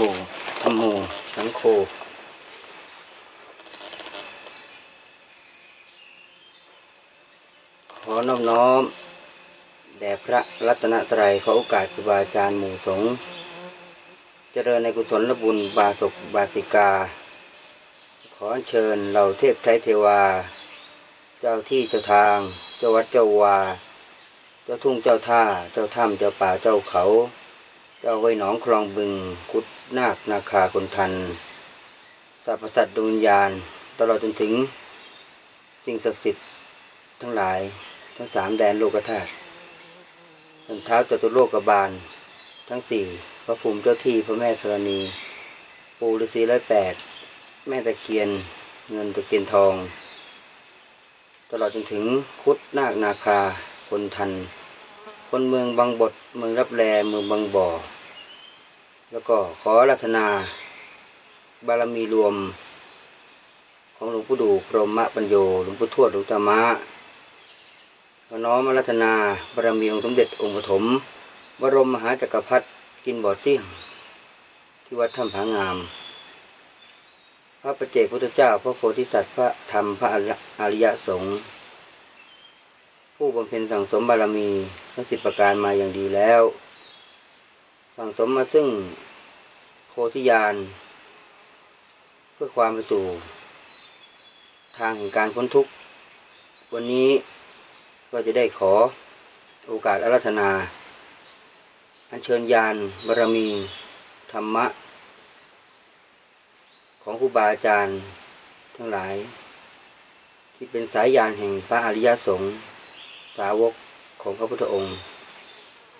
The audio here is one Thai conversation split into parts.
โทธรรมโมสังโฆขอน้อมน้อมแด่พระรัตนตรัยขอโอกาสครูบาอาจารย์หมู่สงฆ์เจริญในกุศลบุญบาศกบาสิกา ขอเชิญเหล่าเทพไทยเทวา เจ้าที่เจ้าทาง เจ้าวัดเจ้าวา เจ้าทุ่งเจ้าท่า เจ้าถ้ำเจ้าป่าเจ้าเขา เจ้าไว้หนองคลองบึงคุดนาคนาคาคนทันสรรพสัตว์ดวงวิญญาณ ตลอดจนถึง สิ่งศักดิ์สิทธิ์ทั้งหลาย ทั้งสามแดนโลกธาตุทั้งเท้าจตุโลกบาล ทั้งสี่พระภูมิเจ้าที่พระแม่ธรณี ปูฤาษีร้อยแปดแม่ตะเคียนเงินตะเคียนทอง ตลอดจนถึงคุดนาคนาคาคนทัน คนเมืองบางบทเมืองรับแลเมืองบางบ่อ แล้วก็ขอรัตนา บารมีรวม ของหลวงปู่ดูพรหมปัญโยหลวงปู่ทวดหลวงตามะขอน้อมารัตนาบารมีองค์สมเด็จองค์ปฐมบรมมหาจักรพรรดิกินบ่อเสี่ยงที่วัดถ้ำผางาม พระประเจกพุทธเจ้า พระโพธิสัตว์พระธรรมพระอริยสงฆ์ผู้บำเพ็ญสั่งสมบารมี ทั้งสิบประการมาอย่างดีแล้วสั่งสมมาซึ่งโคทิยาน เพื่อความไปสู่ทางแห่งการพ้นทุกข์ วันนี้ก็จะได้ขอโอกาสอารัธนา อัญเชิญยานบารมี ธรรมะ ของครูบาอาจารย์ ทั้งหลาย ที่เป็นสายยานแห่งพระอริยสงฆ์สาวก ของพระพุทธองค์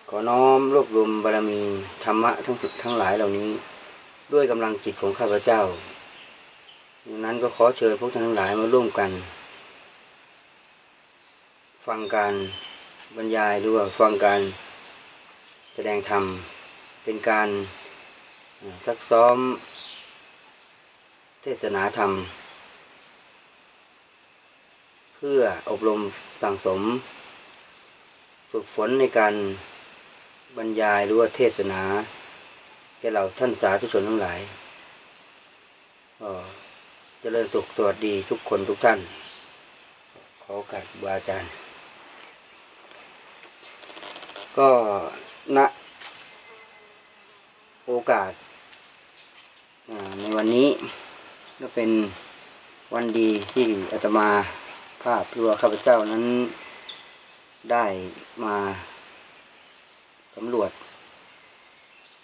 ขอน้อมรวบรวมบารมีธรรมะทั้งสุดทั้งหลายเหล่านี้ ด้วยกำลังจิตของข้าพเจ้าดังนั้นก็ขอเชิญพวกท่านทั้งหลายมาร่วมกัน ฟังการบรรยายหรือว่าฟังการแสดงธรรม เป็นการซักซ้อม เทศนาธรรม เพื่ออบรมสั่งสม ฝึกฝนในการบรรยายหรือว่าเทศนาแก่เราท่านสาธุชนทั้งหลายก็เจริญสุขสวัสดีทุกคนทุกท่าน ขอโอกาสบาอาจารย์ ก็ณโอกาสในวันนี้ก็เป็นวันดีที่อาตมาภาพรือว่าข้าพเจ้านั้น ได้มาสำรวจ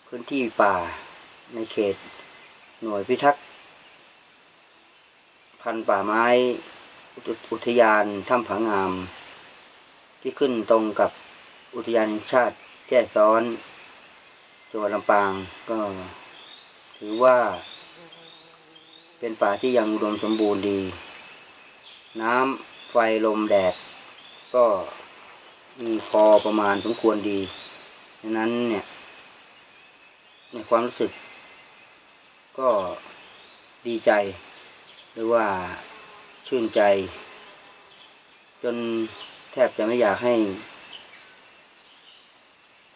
พื้นที่ป่าในเขตหน่วยพิทักษ์ พันธุ์ป่าไม้อุทยานถ้ำผางาม ที่ขึ้นตรงกับอุทยานชาติแก่ซ้อนจังหวัดลำปางก็ ถือว่า เป็นป่าที่ยังอุดมสมบูรณ์ดี น้ำไฟลมแดด ก็ มีพอประมาณสมควรดีดังนั้นเนี่ยในความรู้สึก ก็ดีใจ หรือว่าชื่นใจ จนแทบจะไม่อยากให้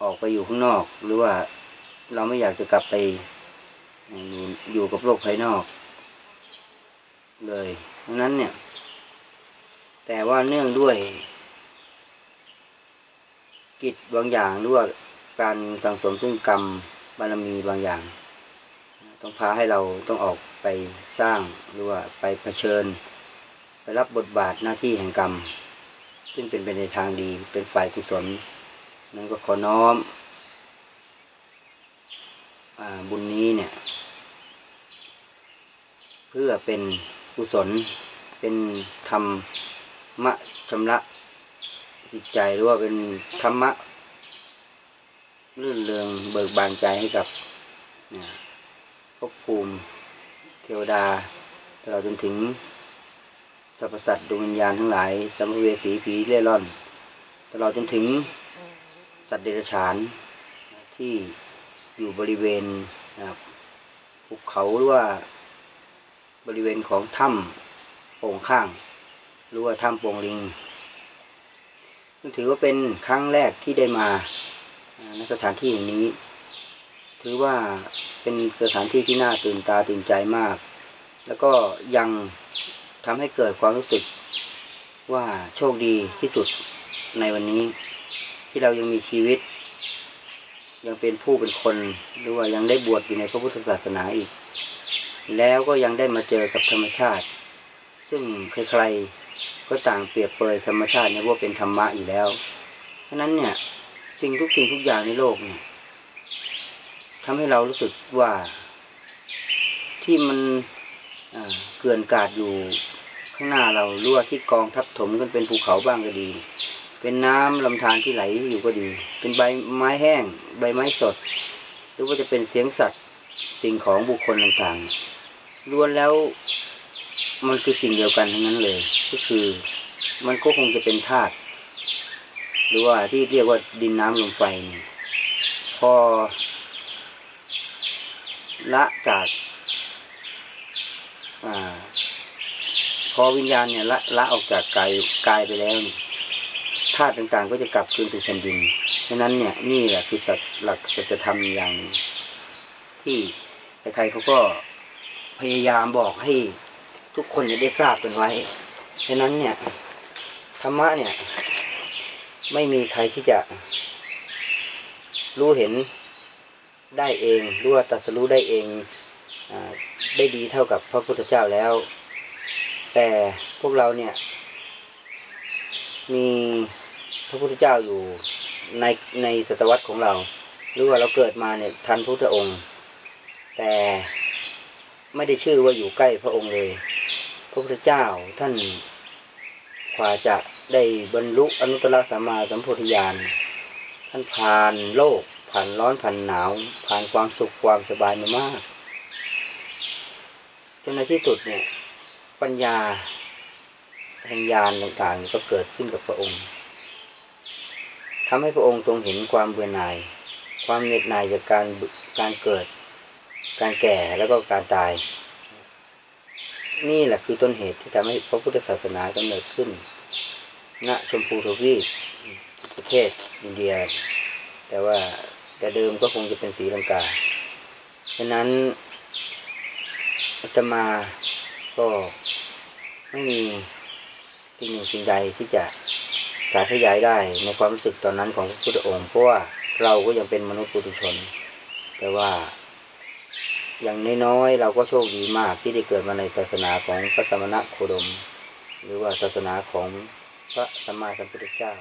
ออกไปอยู่ข้างนอก หรือว่าเราไม่อยากจะกลับไปอยู่อยู่กับโลกภายนอก เลยดังนั้นเนี่ย แต่ว่าเนื่องด้วย กิจบางอย่างหรือว่าการสังสมซึ่งกรรมบารมีบางอย่าง ต้องพาให้เราต้องออกไปสร้างหรือว่าไปเผชิญ ไปรับบทบาทหน้าที่แห่งกรรม ซึ่งเป็นไปในทางดีเป็นฝ่ายกุศลนั้นก็ขอน้อมอบุญนี้เนี่ย เพื่อเป็นกุศลเป็นธรรมะชำระ จิตใจหรือว่าเป็นธรรมะลื่นเริงเบิกบานใจให้กับภพภูมิเทวดาตลอดจนถึงสรรพสัตว์ดวงวิญญาณทั้งหลายสัมภเวสีผีเล่ร่อน ตลอดจนถึงสัตว์เดรัจฉานที่อยู่บริเวณภูเขาหรือว่าบริเวณของถ้ำโป่งข้าง หรือว่าถ้ำโป่งลิง ถือว่าเป็นครั้งแรกที่ได้มาในสถานที่แห่งนี้ ถือว่าเป็นสถานที่ที่น่าตื่นตาตื่นใจมาก แล้วก็ยังทำให้เกิดความรู้สึกว่าโชคดีที่สุดในวันนี้ ที่เรายังมีชีวิต ยังเป็นผู้เป็นคนหรือว่ายังได้บวชอยู่ในพระพุทธศาสนาอีก แล้วก็ยังได้มาเจอกับธรรมชาติ ซึ่งใครๆ ก็ต่างเปรียบเปรยธรรมชาติเนี่ยว่าเป็นธรรมะอยู่แล้วฉะนั้นเนี่ยสิ่งทุกสิ่งทุกอย่างในโลกเนี่ยทำให้เรารู้สึกว่าที่มันเกลื่อนกลาดอยู่ข้างหน้าเรารือว่าที่กองทับถมกันเป็นภูเขาบ้างก็ดี เป็นน้ำลำธารที่ไหลอยู่ก็ดี เป็นใบไม้แห้ง ใบไม้สด หรือว่าจะเป็นเสียงสัตว์สิ่งของบุคคลต่างๆล้วนแล้ว มันคือสิ่งเดียวกันทั้งนั้นเลย ก็คือมันก็คงจะเป็นธาตุหรือว่าที่เรียกว่าดินน้ำลมไฟนี่พอละจากอาพอวิญญาณเนี่ยละละออกจากกายกายไปแล้วธาตุต่างๆ ก็จะกลับคืนสู่แผ่นดินฉะนั้นเนี่ยนี่แหละคือสัจหลักสัจธรรมอย่างที่ใครๆเขาก็พยายามบอกให้ ทุกคนเนี่ยได้ทราบกันไว้ฉะนั้นเนี่ยธรรมะเนี่ย ไม่มีใครที่จะ รู้เห็นได้เองรือว่าตรัสรู้ได้เองอได้ดีเท่ากับพระพุทธเจ้าแล้ว แต่พวกเราเนี่ย มีพระพุทธเจ้าอยู่ในในศตวรรษของเราหรือว่าเราเกิดมาเนี่ยทันพระพุทธองค์ แต่ไม่ได้ชื่อว่าอยู่ใกล้พระองค์เลย ระพุทธเจ้าท่านกว่าจะได้บรรลุอนุตตรสัมมาสัมโพธิญาณท่านผ่านโลกผ่านร้อนผ่านหนาว ผ่านความสุขความสบายมามากจนในที่สุดเนี่ย ปัญญาแห่งญาณต่างๆ ก็เกิดขึ้นกับพระองค์ทำให้พระองค์ทรงเห็นความเบื่อหน่าย ความเหน็ดหน่ายจากการการเกิด การแก่แล้วก็การตาย นี่แหละคือต้นเหตุที่ทำให้พระพุทธศาสนากำเนิดขึ้น ณชมพูทวีปประเทศอินเดีย แต่ว่าแต่เดิมก็คงจะเป็นสีลังกาฉะนั้นอาตมาก็ไม่มีสิ่งหนึ่งสิ่งใดที่จะสาธยายได้ในความรู้สึกตอนนั้นของพระพุทธองค์เพราะว่าเราก็ยังเป็นมนุษย์ปุถุชน แต่ว่า อย่างน้อยๆเราก็โชคดีมากที่ได้เกิดมาในศาสนาของพระสมณะโคดม หรือว่าศาสนาของพระสัมมาสัมพุทธเจ้า